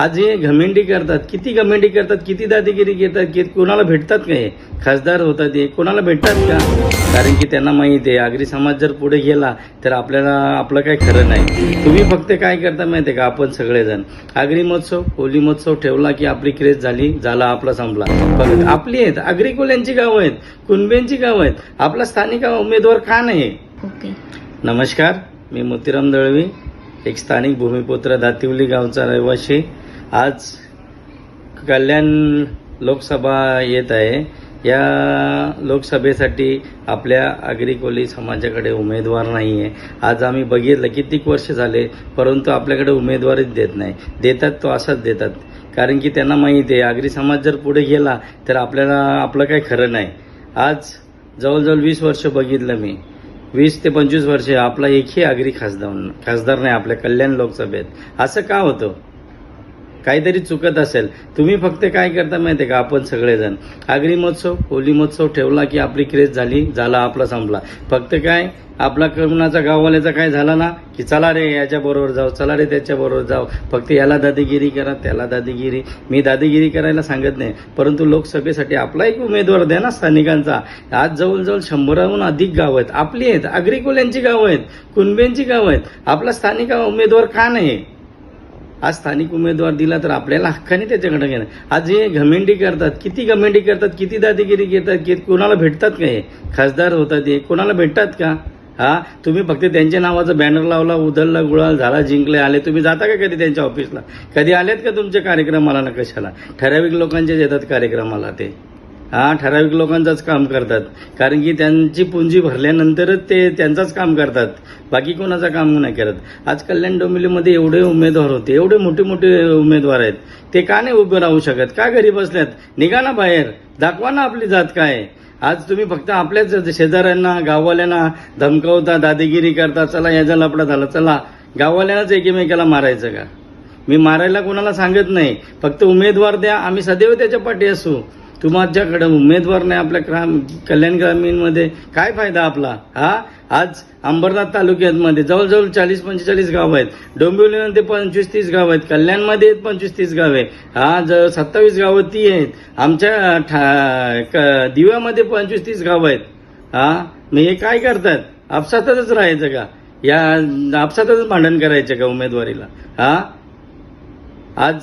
आज हे घमेंडी करतात. किती घमेंडी करतात? किती दादागिरी घेतात? की कोणाला भेटतात का हे? खासदार होतात हे. कोणाला भेटतात का? कारण की त्यांना माहिती आहे आगरी समाज जर पुढे गेला तर आपल्याला आपलं काही खरं नाही. तुम्ही फक्त काय करता माहिती आहे का? आपण सगळेजण. आगरी महोत्सव होली महोत्सव ठेवला की आपली क्रेज झाली झाला आपला संपला. पण आपली आहेत. आगरी कोल्यांची गावं आहेत. कुणब्यांची गावं आहेत. आपला स्थानिक उमेदवार का नाही? नमस्कार. मी मोतीराम दळवी एक स्थानिक भूमिपुत्र दातिवली गावचा रहिवासी. आज कल्याण लोकसभा येत आहे. या लोकसभेसाठी आपल्या आगरी कोली समाजाकडे उमेदवार नाही आहे आज आम्ही बघितलं कित्येक वर्ष झाले परंतु आपल्याकडे उमेदवारच देत नाही. देतात तो असाच देतात. कारण की त्यांना माहिती आहे आगरी समाज जर पुढे गेला तर आपल्याला आपलं काही खरं नाही. आज जवळजवळ वीस वर्ष बघितलं मी. वीस ते पंचवीस वर्ष आपला एकही आगरी खासदार खासदार नाही आपल्या कल्याण लोकसभेत. असं का होतं? काहीतरी चुकत असेल. तुम्ही फक्त काय करता माहिती आहे का? आपण सगळेजण. आगरी महोत्सव होली महोत्सव ठेवला की आपली क्रेज झाली झाला आपला संपला. फक्त काय? आपला करुणाचा गाववाल्याचा काय झाला ना? की चला रे याच्याबरोबर जाऊ चला रे त्याच्याबरोबर जाऊ. फक्त याला दादागिरी करा त्याला दादागिरी. मी दादागिरी करायला सांगत नाही. परंतु लोकसभेसाठी आपला एक उमेदवार द्या ना स्थानिकांचा. आज जवळजवळ शंभराहून अधिक गावं आहेत. आपली आहेत. आगरी गावं आहेत. कुणब्यांची गावं आहेत. आपला स्थानिक उमेदवार का नाही? आज स्थानिक उमेदवार दिला तर आपल्याला हक्काने त्याच्याकडे घेणं. आज हे घमेंडी करतात किती घमेंडी करतात किती दादीगिरी घेतात की कोणाला भेटतात का हे? खासदार होतात हे. कोणाला भेटतात का? हा? तुम्ही फक्त त्यांच्या नावाचा बॅनर लावला उधळला गुळाल झाला जिंकले आले. तुम्ही जाता का कधी त्यांच्या ऑफिसला कधी आलेत का तुमच्या कार्यक्रमाला ना कशाला ठराविक लोकांच्या येतात कार्यक्रमाला ते. हा ठराविक लोकांचाच काम करतात. कारण की त्यांची पुंजी भरल्यानंतरच ते त्यांचाच काम करतात. बाकी कोणाचं काम नाही करत. आज कल्याण डोंबिवलीमध्ये एवढे उमेदवार होते एवढे मोठे मोठे उमेदवार आहेत. ते का नाही उभे राहू शकत? का घरी बसल्यात निघा ना बाहेर. दाखवा ना आपली जात काय. आहे. आज तुम्ही फक्त आपल्याच शेजाऱ्यांना गाववाल्यांना धमकवता दादीगिरी करता चला याचा लपडा झाला चला. गाववाल्यांनाच एकमेकाला मारायचं का? मी मारायला कोणाला सांगत नाही. फक्त उमेदवार द्या आम्ही सदैव त्याच्या पाठी असू. तुमच्याकडं उमेदवार नाही आपल्या ग्राम कल्याण ग्रामीणमध्ये. काय फायदा आपला हा? आज अंबरनाथ तालुक्यामध्ये जवळजवळ चाळीस पंचेचाळीस गाव आहेत. डोंबिवलीमध्ये पंचवीस तीस गाव आहेत. कल्याणमध्ये पंचवीस तीस गावे हा ज सत्तावीस गावं ती आहेत. आमच्या ठा क- दिव्यामध्ये पंचवीस तीस गाव आहेत. हा? मग हे काय करतात? आपसातच राहायचं का? या आपसातच भांडण करायचं का उमेदवारीला? हा? आज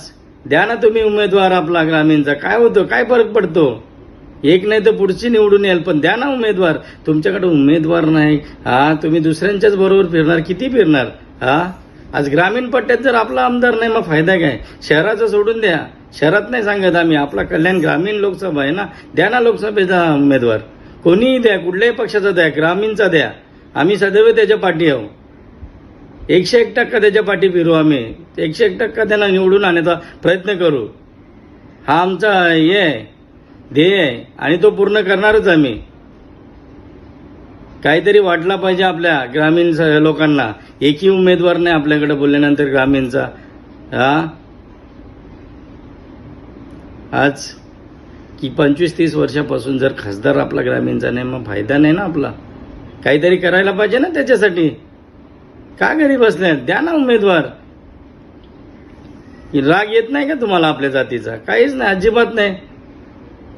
द्या ना तुम्ही उमेदवार आपला ग्रामीणचा. काय होतं? काय फरक पडतो? एक नाही तर पुढची निवडून येईल पण द्या ना उमेदवार. तुमच्याकडे उमेदवार नाही. हा तुम्ही दुसऱ्यांच्याच बरोबर फिरणार. किती फिरणार? हा? आज ग्रामीण पट्ट्यात जर आपला आमदार नाही मग फायदा काय? शहराचं सोडून द्या. शहरात नाही सांगत आम्ही. आपला कल्याण ग्रामीण लोकसभा आहे ना. द्या ना लोकसभेचा उमेदवार. कोणीही द्या कुठल्याही पक्षाचा द्या ग्रामीणचा द्या. आम्ही सदैव त्याच्या पाठी आहोत. एकशे एक टक्का त्याच्या पाठी फिरू आम्ही. एकशे एक टक्का त्यांना निवडून आणण्याचा प्रयत्न करू. हा आमचा हे आहे ध्येय आहे आणि तो पूर्ण करणारच आम्ही. काहीतरी वाटला पाहिजे आपल्या ग्रामीण लोकांना. एकही उमेदवार नाही आपल्याकडे बोलल्यानंतर ग्रामीणचा. हा? आज की पंचवीस तीस वर्षापासून जर खासदार आपला ग्रामीणचा नाही मग फायदा नाही ना आपला. काहीतरी करायला पाहिजे ना त्याच्यासाठी. का घरी बसले द्या ना उमेदवार. राग येत नाही का तुम्हाला आपल्या जातीचा? काहीच नाही अजिबात नाही.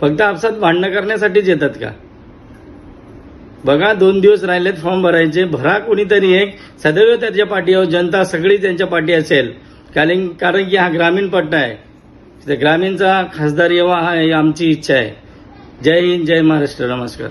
फक्त आपसात भांडणं करण्यासाठीच येतात का? बघा दोन दिवस राहिलेत फॉर्म भरायचे. भरा कोणीतरी एक. सदैव त्याच्या पाठीवर जनता सगळी त्यांच्या पाठी असेल. कारण कारण की हा ग्रामीण पट्टा आहे. त्या ग्रामीणचा खासदार यावा हा आमची इच्छा आहे. जय हिंद जय महाराष्ट्र. नमस्कार.